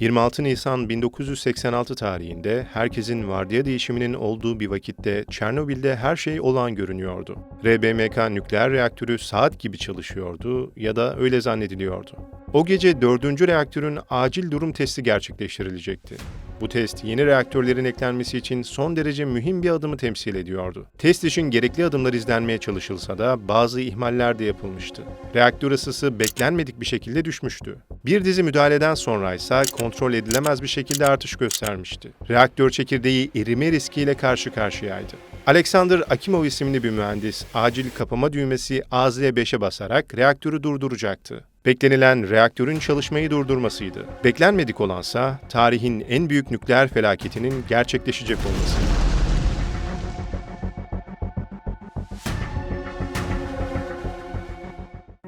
26 Nisan 1986 tarihinde herkesin vardiya değişiminin olduğu bir vakitte Çernobil'de her şey olağan görünüyordu. RBMK nükleer reaktörü saat gibi çalışıyordu ya da öyle zannediliyordu. O gece dördüncü reaktörün acil durum testi gerçekleştirilecekti. Bu test yeni reaktörlerin eklenmesi için son derece mühim bir adımı temsil ediyordu. Test için gerekli adımlar izlenmeye çalışılsa da bazı ihmaller de yapılmıştı. Reaktör ısısı beklenmedik bir şekilde düşmüştü. Bir dizi müdahaleden sonra ise kontrol edilemez bir şekilde artış göstermişti. Reaktör çekirdeği erime riskiyle karşı karşıyaydı. Alexander Akimov isimli bir mühendis acil kapama düğmesi AZ5'e basarak reaktörü durduracaktı. Beklenilen reaktörün çalışmayı durdurmasıydı. Beklenmedik olansa tarihin en büyük nükleer felaketinin gerçekleşecek olması.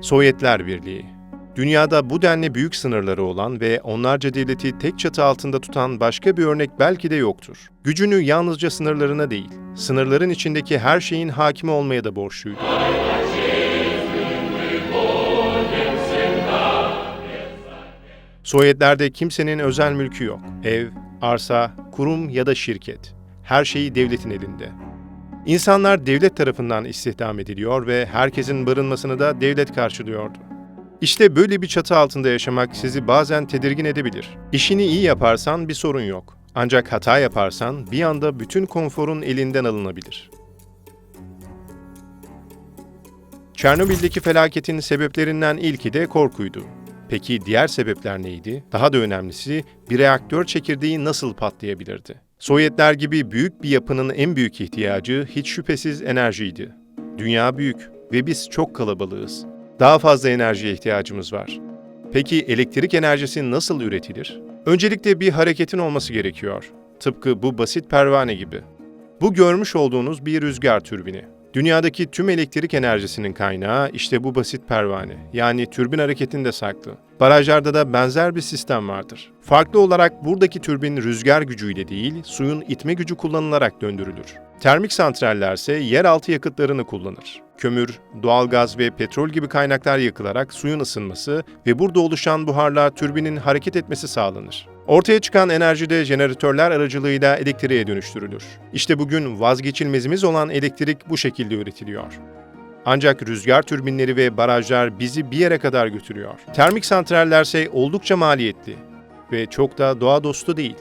Sovyetler Birliği Dünyada bu denli büyük sınırları olan ve onlarca devleti tek çatı altında tutan başka bir örnek belki de yoktur. Gücünü yalnızca sınırlarına değil, sınırların içindeki her şeyin hakimi olmaya da borçluydu. Sovyetlerde kimsenin özel mülkü yok. Ev, arsa, kurum ya da şirket. Her şeyi devletin elinde. İnsanlar devlet tarafından istihdam ediliyor ve herkesin barınmasını da devlet karşılıyordu. İşte böyle bir çatı altında yaşamak sizi bazen tedirgin edebilir. İşini iyi yaparsan bir sorun yok. Ancak hata yaparsan bir anda bütün konforun elinden alınabilir. Çernobil'deki felaketin sebeplerinden ilki de korkuydu. Peki diğer sebepler neydi? Daha da önemlisi bir reaktör çekirdeği nasıl patlayabilirdi? Sovyetler gibi büyük bir yapının en büyük ihtiyacı hiç şüphesiz enerjiydi. Dünya büyük ve biz çok kalabalığız. Daha fazla enerjiye ihtiyacımız var. Peki elektrik enerjisi nasıl üretilir? Öncelikle bir hareketin olması gerekiyor. Tıpkı bu basit pervane gibi. Bu görmüş olduğunuz bir rüzgar türbini. Dünyadaki tüm elektrik enerjisinin kaynağı işte bu basit pervane, yani türbin hareketinde saklı. Barajlarda da benzer bir sistem vardır. Farklı olarak buradaki türbin rüzgar gücüyle değil, suyun itme gücü kullanılarak döndürülür. Termik santrallerse yeraltı yakıtlarını kullanır. Kömür, doğalgaz ve petrol gibi kaynaklar yakılarak suyun ısınması ve burada oluşan buharla türbinin hareket etmesi sağlanır. Ortaya çıkan enerji de jeneratörler aracılığıyla elektriğe dönüştürülür. İşte bugün vazgeçilmezimiz olan elektrik bu şekilde üretiliyor. Ancak rüzgar türbinleri ve barajlar bizi bir yere kadar götürüyor. Termik santrallerse oldukça maliyetli ve çok da doğa dostu değil.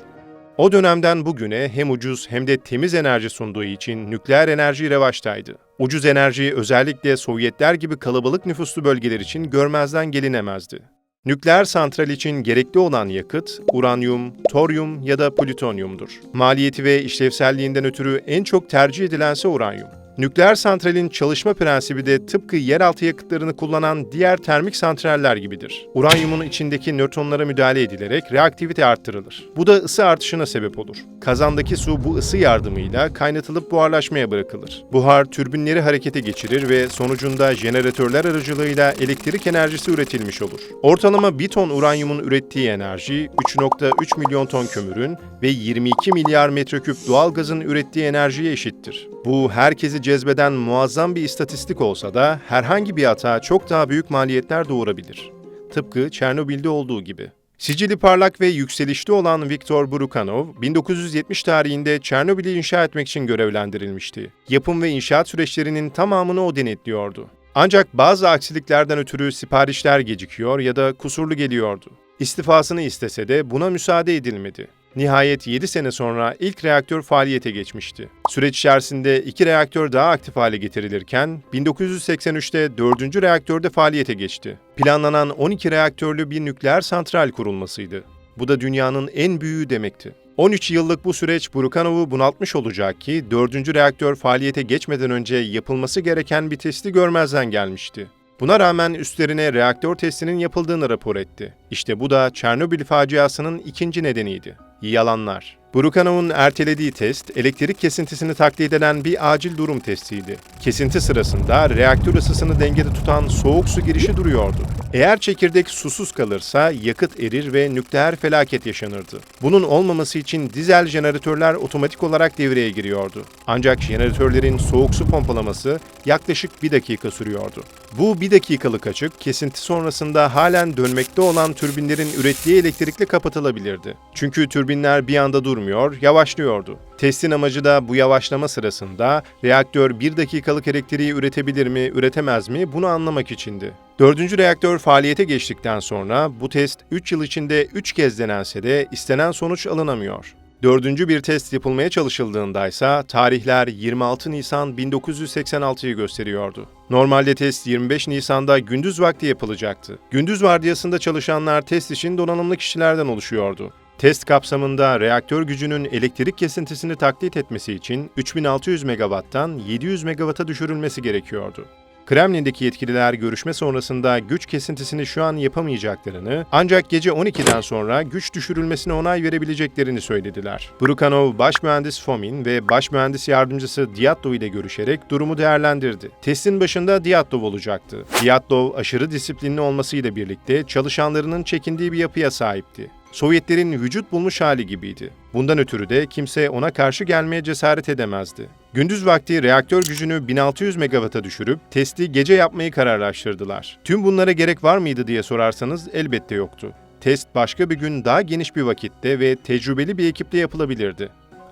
O dönemden bugüne hem ucuz hem de temiz enerji sunduğu için nükleer enerji revaçtaydı. Ucuz enerjiyi özellikle Sovyetler gibi kalabalık nüfuslu bölgeler için görmezden gelinemezdi. Nükleer santral için gerekli olan yakıt, uranyum, toryum ya da plütonyumdur. Maliyeti ve işlevselliğinden ötürü en çok tercih edilense uranyum. Nükleer santralin çalışma prensibi de tıpkı yeraltı yakıtlarını kullanan diğer termik santraller gibidir. Uranyumun içindeki nötronlara müdahale edilerek reaktivite arttırılır. Bu da ısı artışına sebep olur. Kazandaki su bu ısı yardımıyla kaynatılıp buharlaşmaya bırakılır. Buhar türbinleri harekete geçirir ve sonucunda jeneratörler aracılığıyla elektrik enerjisi üretilmiş olur. Ortalama bir ton uranyumun ürettiği enerji 3.3 milyon ton kömürün ve 22 milyar metreküp doğalgazın ürettiği enerjiye eşittir. Bu herkesi cezbeden muazzam bir istatistik olsa da herhangi bir hata çok daha büyük maliyetler doğurabilir. Tıpkı Çernobil'de olduğu gibi. Sicili parlak ve yükselişte olan Viktor Brukanov, 1970 tarihinde Çernobil'i inşa etmek için görevlendirilmişti. Yapım ve inşaat süreçlerinin tamamını o denetliyordu. Ancak bazı aksiliklerden ötürü siparişler gecikiyor ya da kusurlu geliyordu. İstifasını istese de buna müsaade edilmedi. Nihayet 7 sene sonra ilk reaktör faaliyete geçmişti. Süreç içerisinde iki reaktör daha aktif hale getirilirken 1983'te 4. reaktör de faaliyete geçti. Planlanan 12 reaktörlü bir nükleer santral kurulmasıydı. Bu da dünyanın en büyüğü demekti. 13 yıllık bu süreç Brukanov'u bunaltmış olacak ki 4. reaktör faaliyete geçmeden önce yapılması gereken bir testi görmezden gelmişti. Buna rağmen üstlerine reaktör testinin yapıldığını rapor etti. İşte bu da Çernobil faciasının ikinci nedeniydi. Yalanlar. Burukanov'un ertelediği test, elektrik kesintisini taklit eden bir acil durum testiydi. Kesinti sırasında reaktör ısısını dengede tutan soğuk su girişi duruyordu. Eğer çekirdek susuz kalırsa yakıt erir ve nükleer felaket yaşanırdı. Bunun olmaması için dizel jeneratörler otomatik olarak devreye giriyordu. Ancak jeneratörlerin soğuk su pompalaması yaklaşık bir dakika sürüyordu. Bu bir dakikalık açık, kesinti sonrasında halen dönmekte olan türbinlerin ürettiği elektrikle kapatılabilirdi. Çünkü türbinler bir anda durmuyor, yavaşlıyordu. Testin amacı da bu yavaşlama sırasında reaktör bir dakikalık elektriği üretebilir mi, üretemez mi bunu anlamak içindi. Dördüncü reaktör faaliyete geçtikten sonra bu test 3 yıl içinde 3 kez denense de istenen sonuç alınamıyor. Dördüncü bir test yapılmaya çalışıldığında ise tarihler 26 Nisan 1986'yı gösteriyordu. Normalde test 25 Nisan'da gündüz vakti yapılacaktı. Gündüz vardiyasında çalışanlar test için donanımlı kişilerden oluşuyordu. Test kapsamında reaktör gücünün elektrik kesintisini taklit etmesi için 3600 MW'tan 700 MW'a düşürülmesi gerekiyordu. Kremlin'deki yetkililer görüşme sonrasında güç kesintisini şu an yapamayacaklarını, ancak gece 12'den sonra güç düşürülmesine onay verebileceklerini söylediler. Brukanov, baş mühendis Fomin ve baş mühendis yardımcısı Diatlov ile görüşerek durumu değerlendirdi. Testin başında Diatlov olacaktı. Diatlov, aşırı disiplinli olmasıyla birlikte çalışanlarının çekindiği bir yapıya sahipti. Sovyetlerin vücut bulmuş hali gibiydi. Bundan ötürü de kimse ona karşı gelmeye cesaret edemezdi. Gündüz vakti reaktör gücünü 1600 MW'a düşürüp testi gece yapmayı kararlaştırdılar. Tüm bunlara gerek var mıydı diye sorarsanız elbette yoktu. Test başka bir gün daha geniş bir vakitte ve tecrübeli bir ekiple yapılabilirdi.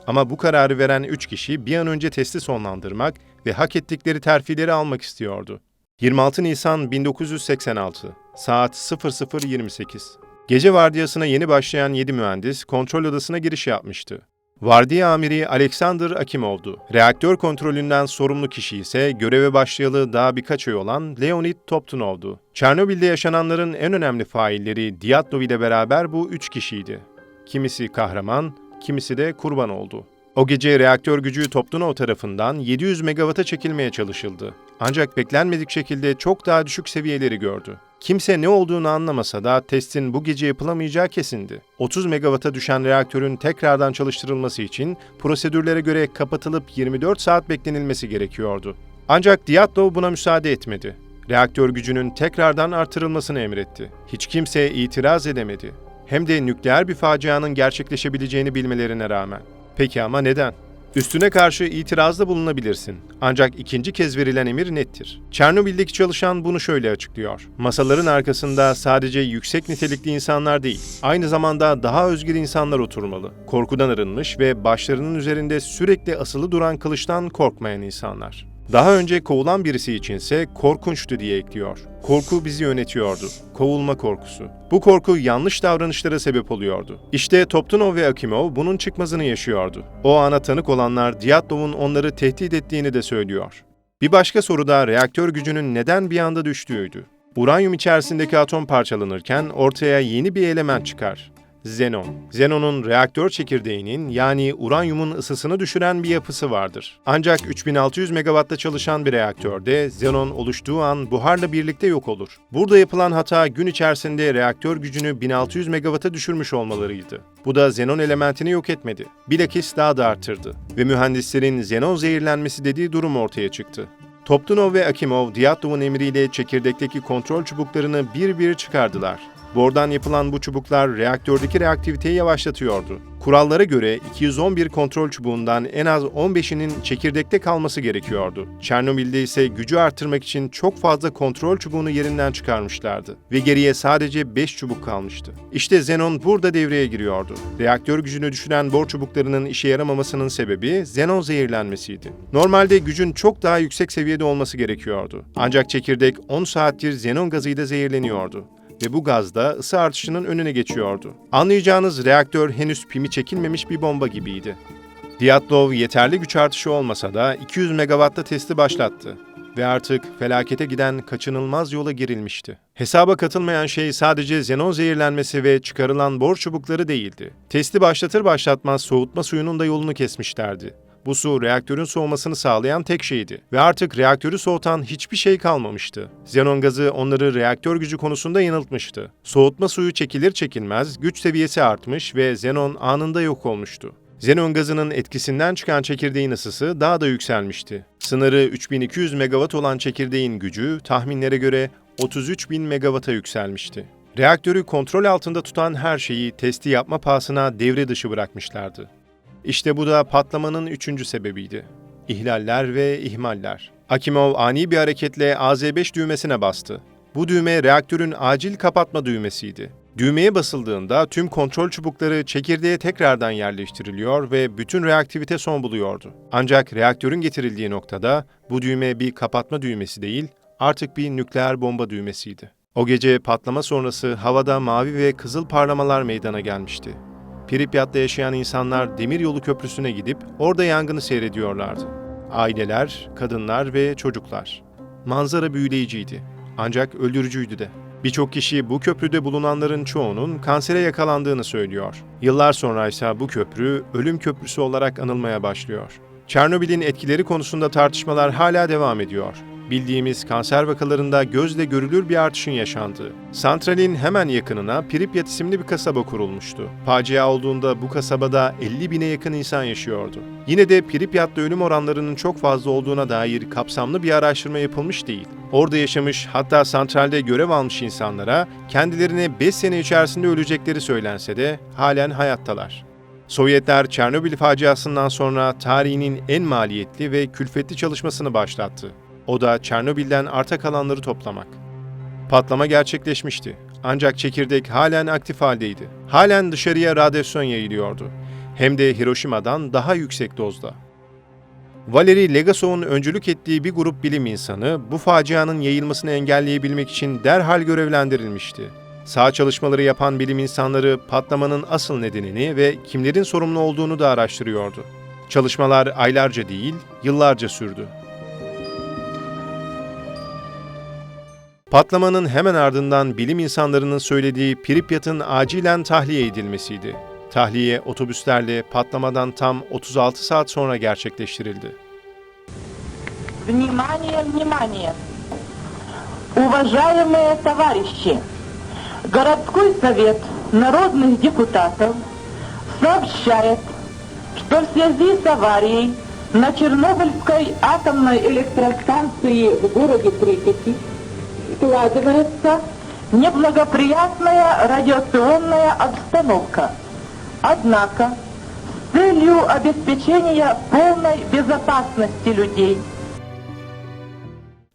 Ama bu kararı veren 3 kişi bir an önce testi sonlandırmak ve hak ettikleri terfileri almak istiyordu. 26 Nisan 1986 saat 00.28 Gece vardiyasına yeni başlayan 7 mühendis kontrol odasına giriş yapmıştı. Vardiya amiri Alexander Akimov'du. Reaktör kontrolünden sorumlu kişi ise göreve başlayalı daha birkaç ay olan Leonid Toptunov'du. Çernobil'de yaşananların en önemli failleri Diatlov ile beraber bu üç kişiydi. Kimisi kahraman, kimisi de kurban oldu. O gece reaktör gücü Toptunov tarafından 700 MW'a çekilmeye çalışıldı. Ancak beklenmedik şekilde çok daha düşük seviyeleri gördü. Kimse ne olduğunu anlamasa da testin bu gece yapılamayacağı kesindi. 30 MW'a düşen reaktörün tekrardan çalıştırılması için prosedürlere göre kapatılıp 24 saat beklenilmesi gerekiyordu. Ancak Diatlov buna müsaade etmedi. Reaktör gücünün tekrardan artırılmasını emretti. Hiç kimse itiraz edemedi. Hem de nükleer bir facianın gerçekleşebileceğini bilmelerine rağmen. Peki ama neden? Üstüne karşı itirazda bulunabilirsin. Ancak ikinci kez verilen emir nettir. Çernobil'deki çalışan bunu şöyle açıklıyor. Masaların arkasında sadece yüksek nitelikli insanlar değil, aynı zamanda daha özgür insanlar oturmalı. Korkudan arınmış ve başlarının üzerinde sürekli asılı duran kılıçtan korkmayan insanlar. Daha önce kovulan birisi içinse korkunçtu diye ekliyor. Korku bizi yönetiyordu. Kovulma korkusu. Bu korku yanlış davranışlara sebep oluyordu. İşte Toptunov ve Akimov bunun çıkmazını yaşıyordu. O ana tanık olanlar Diatlov'un onları tehdit ettiğini de söylüyor. Bir başka soru da reaktör gücünün neden bir anda düştüğüydü. Uranyum içerisindeki atom parçalanırken ortaya yeni bir element çıkar. Xenon. Xenon'un reaktör çekirdeğinin yani uranyumun ısısını düşüren bir yapısı vardır. Ancak 3600 MW'da çalışan bir reaktörde xenon oluştuğu an buharla birlikte yok olur. Burada yapılan hata gün içerisinde reaktör gücünü 1600 MW'a düşürmüş olmalarıydı. Bu da xenon elementini yok etmedi. Bilakis daha da arttırdı. Ve mühendislerin xenon zehirlenmesi dediği durum ortaya çıktı. Toptunov ve Akimov, Diatlov'un emriyle çekirdekteki kontrol çubuklarını bir bir çıkardılar. Bordan yapılan bu çubuklar reaktördeki reaktiviteyi yavaşlatıyordu. Kurallara göre 211 kontrol çubuğundan en az 15'inin çekirdekte kalması gerekiyordu. Çernobil'de ise gücü arttırmak için çok fazla kontrol çubuğunu yerinden çıkarmışlardı ve geriye sadece 5 çubuk kalmıştı. İşte Xenon burada devreye giriyordu. Reaktör gücünü düşüren bor çubuklarının işe yaramamasının sebebi Xenon zehirlenmesiydi. Normalde gücün çok daha yüksek seviyede olması gerekiyordu. Ancak çekirdek 10 saattir Xenon gazıyla zehirleniyordu ve bu gazda ısı artışının önüne geçiyordu. Anlayacağınız reaktör henüz pimi çekilmemiş bir bomba gibiydi. Diatlov yeterli güç artışı olmasa da 200 megawatta testi başlattı ve artık felakete giden kaçınılmaz yola girilmişti. Hesaba katılmayan şey sadece xenon zehirlenmesi ve çıkarılan bor çubukları değildi. Testi başlatır başlatmaz soğutma suyunun da yolunu kesmişlerdi. Bu su reaktörün soğumasını sağlayan tek şeydi ve artık reaktörü soğutan hiçbir şey kalmamıştı. Xenon gazı onları reaktör gücü konusunda yanıltmıştı. Soğutma suyu çekilir çekilmez güç seviyesi artmış ve xenon anında yok olmuştu. Xenon gazının etkisinden çıkan çekirdeğin ısısı daha da yükselmişti. Sınırı 3200 megawatt olan çekirdeğin gücü tahminlere göre 33.000 megawatt'a yükselmişti. Reaktörü kontrol altında tutan her şeyi testi yapma pahasına devre dışı bırakmışlardı. İşte bu da patlamanın üçüncü sebebiydi. İhlaller ve ihmaller. Akimov ani bir hareketle AZ5 düğmesine bastı. Bu düğme reaktörün acil kapatma düğmesiydi. Düğmeye basıldığında tüm kontrol çubukları çekirdeğe tekrardan yerleştiriliyor ve bütün reaktivite son buluyordu. Ancak reaktörün getirildiği noktada bu düğme bir kapatma düğmesi değil, artık bir nükleer bomba düğmesiydi. O gece patlama sonrası havada mavi ve kızıl parlamalar meydana gelmişti. Pripyat'ta yaşayan insanlar demiryolu köprüsüne gidip orada yangını seyrediyorlardı. Aileler, kadınlar ve çocuklar. Manzara büyüleyiciydi. Ancak öldürücüydü de. Birçok kişi bu köprüde bulunanların çoğunun kansere yakalandığını söylüyor. Yıllar sonra ise bu köprü ölüm köprüsü olarak anılmaya başlıyor. Çernobil'in etkileri konusunda tartışmalar hala devam ediyor. Bildiğimiz kanser vakalarında gözle görülür bir artışın yaşandığı. Santralin hemen yakınına Pripyat isimli bir kasaba kurulmuştu. Facia olduğunda bu kasabada 50 bine yakın insan yaşıyordu. Yine de Pripyat'ta ölüm oranlarının çok fazla olduğuna dair kapsamlı bir araştırma yapılmış değil. Orada yaşamış hatta santralde görev almış insanlara kendilerine 5 sene içerisinde ölecekleri söylense de halen hayattalar. Sovyetler Çernobil faciasından sonra tarihinin en maliyetli ve külfetli çalışmasını başlattı. O da Çernobil'den arta kalanları toplamak. Patlama gerçekleşmişti. Ancak çekirdek halen aktif haldeydi. Halen dışarıya radyasyon yayılıyordu. Hem de Hiroşima'dan daha yüksek dozda. Valeri Legasov'un öncülük ettiği bir grup bilim insanı bu facianın yayılmasını engelleyebilmek için derhal görevlendirilmişti. Sağ çalışmaları yapan bilim insanları patlamanın asıl nedenini ve kimlerin sorumlu olduğunu da araştırıyordu. Çalışmalar aylarca değil, yıllarca sürdü. Patlamanın hemen ardından bilim insanlarının söylediği Pripyat'ın acilen tahliye edilmesiydi. Tahliye otobüslerle patlamadan tam 36 saat sonra gerçekleştirildi. Внимание, внимание! Уважаемые товарищи! Городской совет народных депутатов сообщает, что в связи с аварией на Чернобыльской атомной электростанции в городе Припяти складывается неблагоприятная радиационная обстановка. Однако, с целью обеспечения полной безопасности людей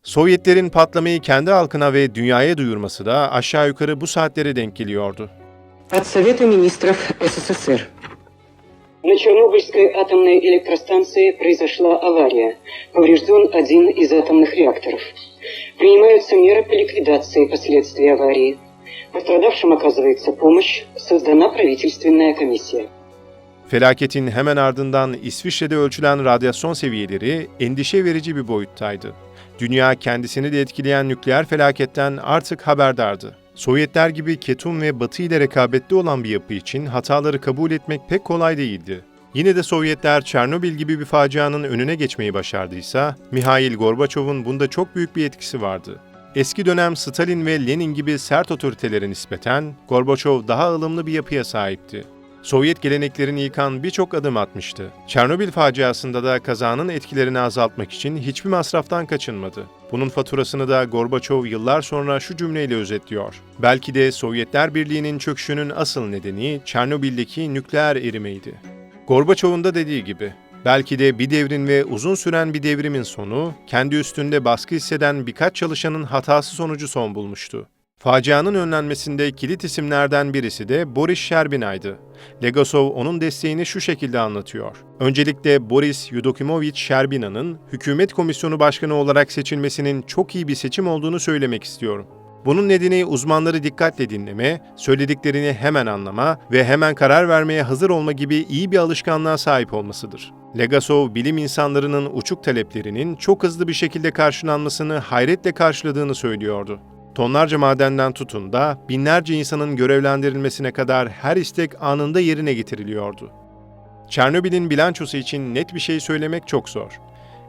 Sovyetlerin patlamayı kendi halkına ve dünyaya duyurması da aşağı yukarı bu saatlere denk geliyordu. От Совета министров СССР. На Чернобыльской атомной электростанции произошла авария. Поврежден один из атомных реакторов. Принимаются меры по ликвидации последствий аварии. Пострадавшим оказывается помощь. Создана правительственная комиссия. Felaketin hemen ardından İsviçre'de ölçülen radyasyon seviyeleri endişe verici bir boyuttaydı. Dünya kendisini de etkileyen nükleer felaketten artık haberdardı. Sovyetler gibi ketum ve Batı ile rekabetli olan bir yapı için hataları kabul etmek pek kolay değildi. Yine de Sovyetler Çernobil gibi bir facianın önüne geçmeyi başardıysa, Mihail Gorbaçov'un bunda çok büyük bir etkisi vardı. Eski dönem Stalin ve Lenin gibi sert otoritelere nispeten Gorbaçov daha ılımlı bir yapıya sahipti. Sovyet geleneklerini yıkan birçok adım atmıştı. Çernobil faciasında da kazanın etkilerini azaltmak için hiçbir masraftan kaçınmadı. Bunun faturasını da Gorbaçov yıllar sonra şu cümleyle özetliyor. Belki de Sovyetler Birliği'nin çöküşünün asıl nedeni Çernobil'deki nükleer erimeydi. Gorbaçov'un da dediği gibi, belki de bir devrin ve uzun süren bir devrimin sonu, kendi üstünde baskı hisseden birkaç çalışanın hatası sonucu son bulmuştu. Facianın önlenmesinde kilit isimlerden birisi de Boris Sherbina'ydı. Legasov onun desteğini şu şekilde anlatıyor. Öncelikle Boris Yudokimovich Sherbina'nın hükümet komisyonu başkanı olarak seçilmesinin çok iyi bir seçim olduğunu söylemek istiyorum. Bunun nedeni uzmanları dikkatle dinleme, söylediklerini hemen anlama ve hemen karar vermeye hazır olma gibi iyi bir alışkanlığa sahip olmasıdır. Legasov, bilim insanlarının uçuk taleplerinin çok hızlı bir şekilde karşılanmasını hayretle karşıladığını söylüyordu. Tonlarca madenden tutun da binlerce insanın görevlendirilmesine kadar her istek anında yerine getiriliyordu. Çernobil'in bilançosu için net bir şey söylemek çok zor.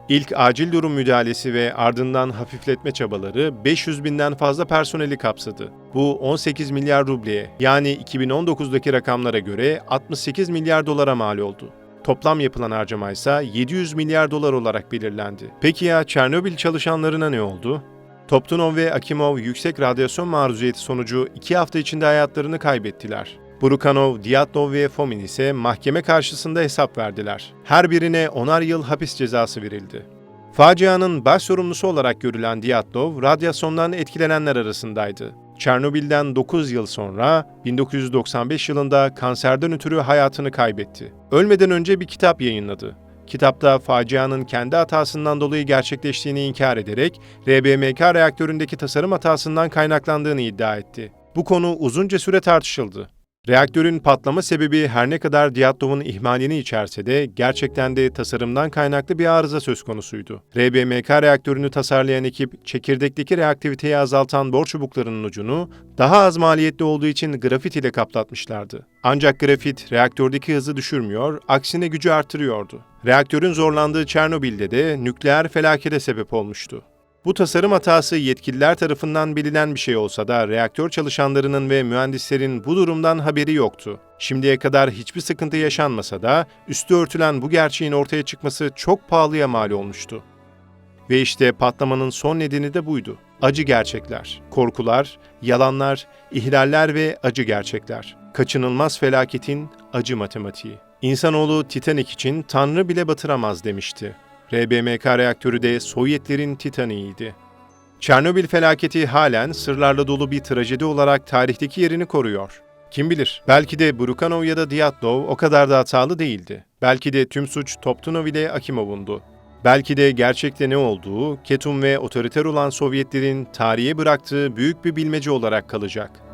İlk acil durum müdahalesi ve ardından hafifletme çabaları 500 binden fazla personeli kapsadı. Bu 18 milyar rubleye yani 2019'daki rakamlara göre 68 milyar dolara mal oldu. Toplam yapılan harcama ise 700 milyar dolar olarak belirlendi. Peki ya Çernobil çalışanlarına ne oldu? Toptunov ve Akimov yüksek radyasyon maruziyeti sonucu iki hafta içinde hayatlarını kaybettiler. Burukanov, Diatlov ve Fomin ise mahkeme karşısında hesap verdiler. Her birine onar yıl hapis cezası verildi. Facianın baş sorumlusu olarak görülen Diatlov, radyasyondan etkilenenler arasındaydı. Çernobil'den 9 yıl sonra 1995 yılında kanserden ötürü hayatını kaybetti. Ölmeden önce bir kitap yayınladı. Kitapta facianın kendi hatasından dolayı gerçekleştiğini inkar ederek RBMK reaktöründeki tasarım hatasından kaynaklandığını iddia etti. Bu konu uzunca süre tartışıldı. Reaktörün patlama sebebi her ne kadar Diatlov'un ihmalini içerse de gerçekten de tasarımdan kaynaklı bir arıza söz konusuydu. RBMK reaktörünü tasarlayan ekip çekirdekteki reaktiviteyi azaltan bor çubuklarının ucunu daha az maliyetli olduğu için grafit ile kaplatmışlardı. Ancak grafit reaktördeki hızı düşürmüyor, aksine gücü artırıyordu. Reaktörün zorlandığı Çernobil'de de nükleer felakete sebep olmuştu. Bu tasarım hatası yetkililer tarafından bilinen bir şey olsa da reaktör çalışanlarının ve mühendislerin bu durumdan haberi yoktu. Şimdiye kadar hiçbir sıkıntı yaşanmasa da üstü örtülen bu gerçeğin ortaya çıkması çok pahalıya mal olmuştu. Ve işte patlamanın son nedeni de buydu. Acı gerçekler, korkular, yalanlar, ihlaller ve acı gerçekler. Kaçınılmaz felaketin acı matematiği. İnsanoğlu Titanic için Tanrı bile batıramaz demişti. RBMK reaktörü de Sovyetlerin Titanic'iydi. Çernobil felaketi halen sırlarla dolu bir trajedi olarak tarihteki yerini koruyor. Kim bilir, belki de Brukanov ya da Diatlov o kadar da hatalı değildi. Belki de tüm suç Toptunov ile Akimov'undu. Belki de gerçekte ne olduğu, ketum ve otoriter olan Sovyetlerin tarihe bıraktığı büyük bir bilmece olarak kalacak.